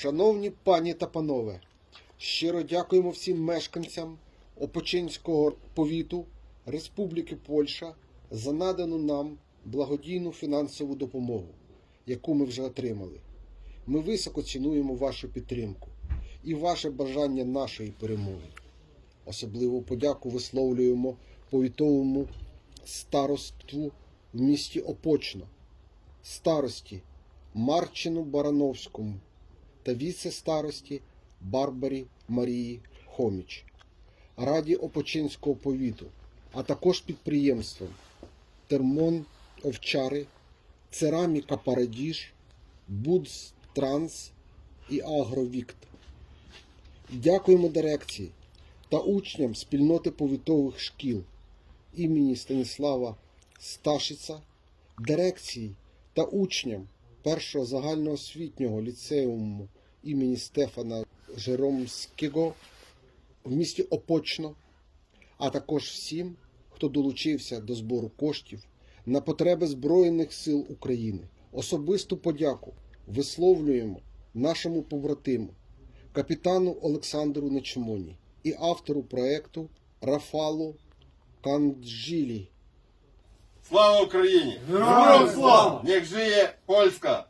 Шановні пані та панове, щиро дякуємо всім мешканцям Опочинського повіту Республіки Польща за надану нам благодійну фінансову допомогу, яку ми вже отримали. Ми високо цінуємо вашу підтримку і ваше бажання нашої перемоги. Особливу подяку висловлюємо повітовому староству в місті Опочно, старості Марчину Барановському та віце-старості Барбарі Марії Хоміч, Раді Опочинського повіту, а також підприємствам Термон Овчари, Цераміка Парадіж, Будс Транс і Агровікт. Дякуємо дирекції та учням спільноти повітових шкіл імені Станіслава Сташица, дирекції та учням першого загальноосвітнього ліцеуму імені Стефана Жеромського в місті Опочно, а також всім, хто долучився до збору коштів на потреби Збройних сил України. Особисту подяку висловлюємо нашому побратиму, капітану Олександру Нечмоні і автору проекту Рафалу Канджилі. Слава Україні! Героям слава! Niech żyje Polska!